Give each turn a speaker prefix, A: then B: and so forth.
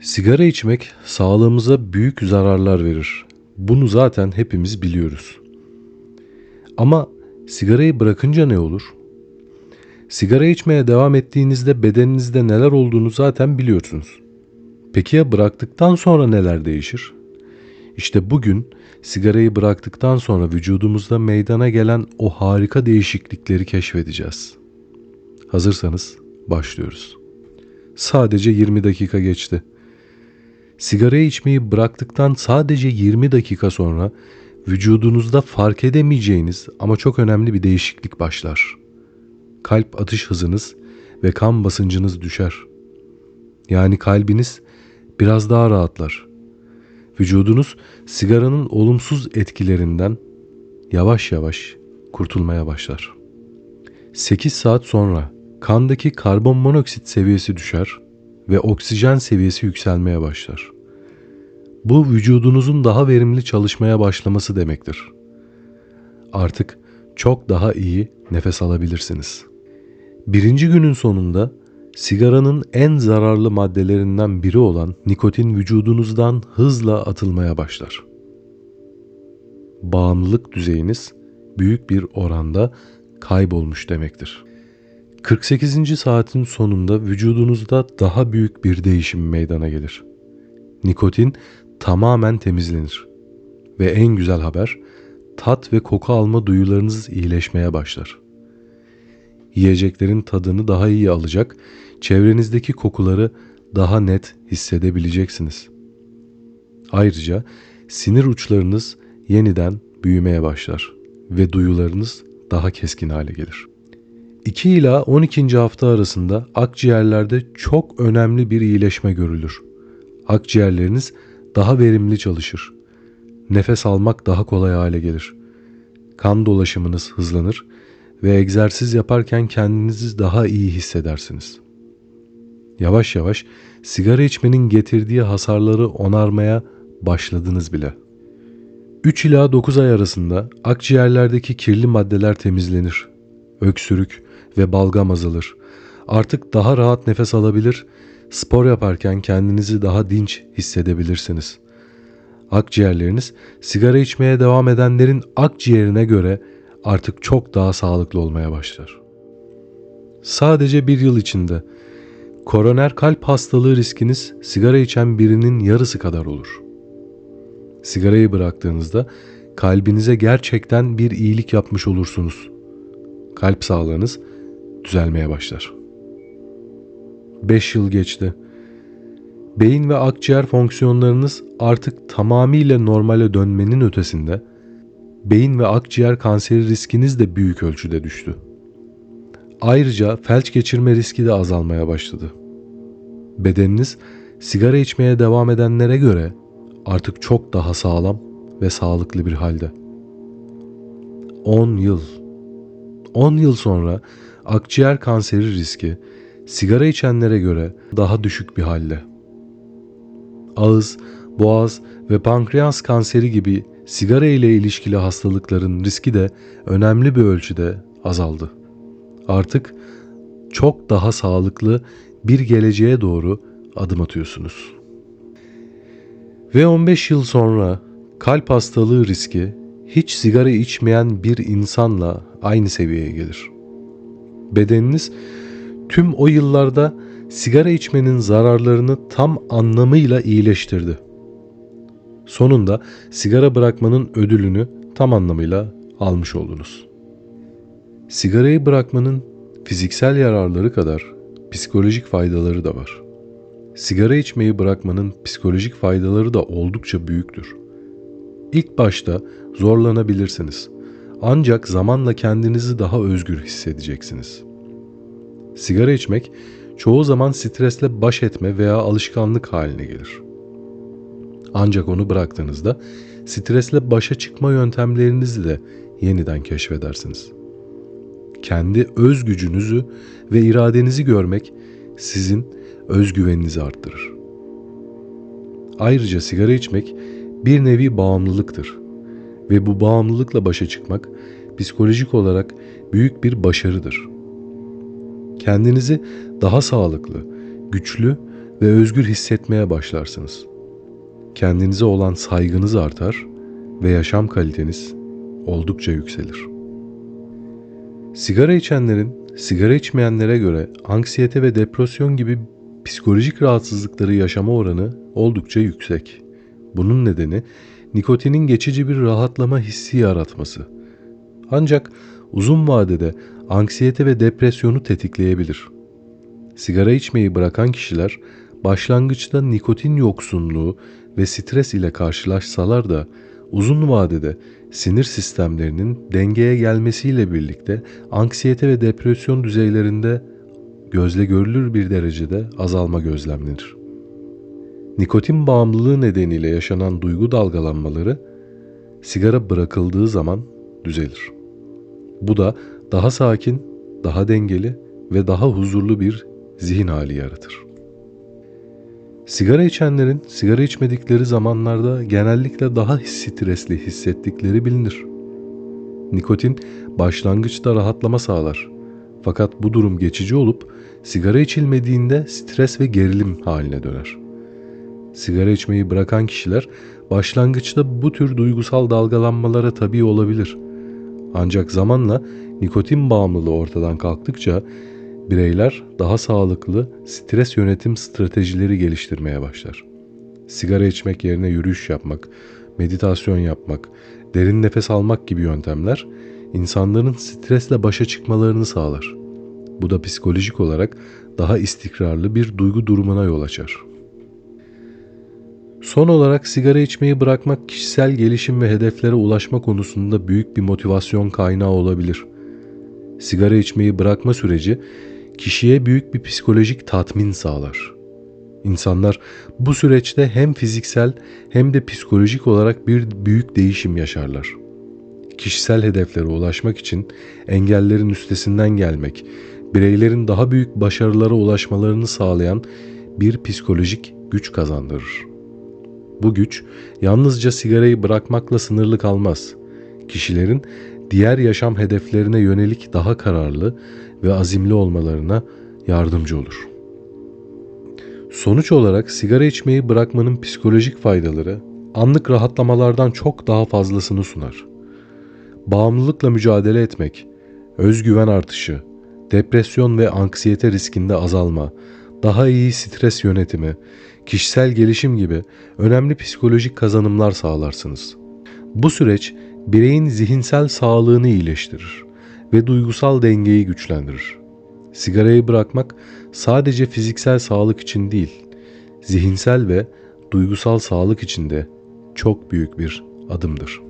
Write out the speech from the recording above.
A: Sigara içmek sağlığımıza büyük zararlar verir. Bunu zaten hepimiz biliyoruz. Ama sigarayı bırakınca ne olur? Sigara içmeye devam ettiğinizde bedeninizde neler olduğunu zaten biliyorsunuz. Peki ya bıraktıktan sonra neler değişir? İşte bugün sigarayı bıraktıktan sonra vücudumuzda meydana gelen o harika değişiklikleri keşfedeceğiz. Hazırsanız başlıyoruz. Sadece 20 dakika geçti. Sigarayı içmeyi bıraktıktan sadece 20 dakika sonra vücudunuzda fark edemeyeceğiniz ama çok önemli bir değişiklik başlar. Kalp atış hızınız ve kan basıncınız düşer. Yani kalbiniz biraz daha rahatlar. Vücudunuz sigaranın olumsuz etkilerinden yavaş yavaş kurtulmaya başlar. 8 saat sonra kandaki karbon monoksit seviyesi düşer ve oksijen seviyesi yükselmeye başlar. Bu vücudunuzun daha verimli çalışmaya başlaması demektir. Artık çok daha iyi nefes alabilirsiniz. Birinci günün sonunda sigaranın en zararlı maddelerinden biri olan nikotin vücudunuzdan hızla atılmaya başlar. Bağımlılık düzeyiniz büyük bir oranda kaybolmuş demektir. 48. saatin sonunda vücudunuzda daha büyük bir değişim meydana gelir. Nikotin tamamen temizlenir. Ve en güzel haber, tat ve koku alma duyularınız iyileşmeye başlar. Yiyeceklerin tadını daha iyi alacak, çevrenizdeki kokuları daha net hissedebileceksiniz. Ayrıca sinir uçlarınız yeniden büyümeye başlar ve duyularınız daha keskin hale gelir. 2 ila 12. hafta arasında akciğerlerde çok önemli bir iyileşme görülür. Akciğerleriniz daha verimli çalışır. Nefes almak daha kolay hale gelir. Kan dolaşımınız hızlanır ve egzersiz yaparken kendinizi daha iyi hissedersiniz. Yavaş yavaş sigara içmenin getirdiği hasarları onarmaya başladınız bile. 3 ila 9 ay arasında akciğerlerdeki kirli maddeler temizlenir. Öksürük ve balgam azalır. Artık daha rahat nefes alabilir, spor yaparken kendinizi daha dinç hissedebilirsiniz. Akciğerleriniz sigara içmeye devam edenlerin akciğerine göre artık çok daha sağlıklı olmaya başlar. Sadece bir yıl içinde koroner kalp hastalığı riskiniz sigara içen birinin yarısı kadar olur. Sigarayı bıraktığınızda kalbinize gerçekten bir iyilik yapmış olursunuz. Kalp sağlığınız düzelmeye başlar. 5 yıl geçti. Beyin ve akciğer fonksiyonlarınız artık tamamıyla normale dönmenin ötesinde beyin ve akciğer kanseri riskiniz de büyük ölçüde düştü. Ayrıca felç geçirme riski de azalmaya başladı. Bedeniniz sigara içmeye devam edenlere göre artık çok daha sağlam ve sağlıklı bir halde. 10 yıl. 10 yıl sonra akciğer kanseri riski sigara içenlere göre daha düşük bir halde. Ağız, boğaz ve pankreas kanseri gibi sigara ile ilişkili hastalıkların riski de önemli bir ölçüde azaldı. Artık çok daha sağlıklı bir geleceğe doğru adım atıyorsunuz. Ve 15 yıl sonra kalp hastalığı riski hiç sigara içmeyen bir insanla aynı seviyeye gelir. Bedeniniz tüm o yıllarda sigara içmenin zararlarını tam anlamıyla iyileştirdi. Sonunda sigara bırakmanın ödülünü tam anlamıyla almış oldunuz. Sigarayı bırakmanın fiziksel yararları kadar psikolojik faydaları da var. Sigara içmeyi bırakmanın psikolojik faydaları da oldukça büyüktür. İlk başta zorlanabilirsiniz. Ancak zamanla kendinizi daha özgür hissedeceksiniz. Sigara içmek çoğu zaman stresle baş etme veya alışkanlık haline gelir. Ancak onu bıraktığınızda stresle başa çıkma yöntemlerinizi de yeniden keşfedersiniz. Kendi öz gücünüzü ve iradenizi görmek sizin özgüveninizi arttırır. Ayrıca sigara içmek bir nevi bağımlılıktır ve bu bağımlılıkla başa çıkmak psikolojik olarak büyük bir başarıdır. Kendinizi daha sağlıklı, güçlü ve özgür hissetmeye başlarsınız. Kendinize olan saygınız artar ve yaşam kaliteniz oldukça yükselir. Sigara içenlerin sigara içmeyenlere göre anksiyete ve depresyon gibi psikolojik rahatsızlıkları yaşama oranı oldukça yüksek. Bunun nedeni nikotinin geçici bir rahatlama hissi yaratması. Ancak uzun vadede anksiyete ve depresyonu tetikleyebilir. Sigara içmeyi bırakan kişiler başlangıçta nikotin yoksunluğu ve stres ile karşılaşsalar da uzun vadede sinir sistemlerinin dengeye gelmesiyle birlikte anksiyete ve depresyon düzeylerinde gözle görülür bir derecede azalma gözlemlenir. Nikotin bağımlılığı nedeniyle yaşanan duygu dalgalanmaları sigara bırakıldığı zaman düzelir. Bu da daha sakin, daha dengeli ve daha huzurlu bir zihin hali yaratır. Sigara içenlerin sigara içmedikleri zamanlarda genellikle daha stresli hissettikleri bilinir. Nikotin başlangıçta rahatlama sağlar. Fakat bu durum geçici olup sigara içilmediğinde stres ve gerilim haline döner. Sigara içmeyi bırakan kişiler başlangıçta bu tür duygusal dalgalanmalara tabi olabilir. Ancak zamanla nikotin bağımlılığı ortadan kalktıkça bireyler daha sağlıklı stres yönetim stratejileri geliştirmeye başlar. Sigara içmek yerine yürüyüş yapmak, meditasyon yapmak, derin nefes almak gibi yöntemler insanların stresle başa çıkmalarını sağlar. Bu da psikolojik olarak daha istikrarlı bir duygu durumuna yol açar. Son olarak sigara içmeyi bırakmak kişisel gelişim ve hedeflere ulaşma konusunda büyük bir motivasyon kaynağı olabilir. Sigara içmeyi bırakma süreci kişiye büyük bir psikolojik tatmin sağlar. İnsanlar bu süreçte hem fiziksel hem de psikolojik olarak bir büyük değişim yaşarlar. Kişisel hedeflere ulaşmak için engellerin üstesinden gelmek, bireylerin daha büyük başarılara ulaşmalarını sağlayan bir psikolojik güç kazandırır. Bu güç yalnızca sigarayı bırakmakla sınırlı kalmaz. Kişilerin diğer yaşam hedeflerine yönelik daha kararlı ve azimli olmalarına yardımcı olur. Sonuç olarak sigara içmeyi bırakmanın psikolojik faydaları anlık rahatlamalardan çok daha fazlasını sunar. Bağımlılıkla mücadele etmek, özgüven artışı, depresyon ve anksiyete riskinde azalma, daha iyi stres yönetimi, kişisel gelişim gibi önemli psikolojik kazanımlar sağlarsınız. Bu süreç bireyin zihinsel sağlığını iyileştirir ve duygusal dengeyi güçlendirir. Sigarayı bırakmak sadece fiziksel sağlık için değil, zihinsel ve duygusal sağlık için de çok büyük bir adımdır.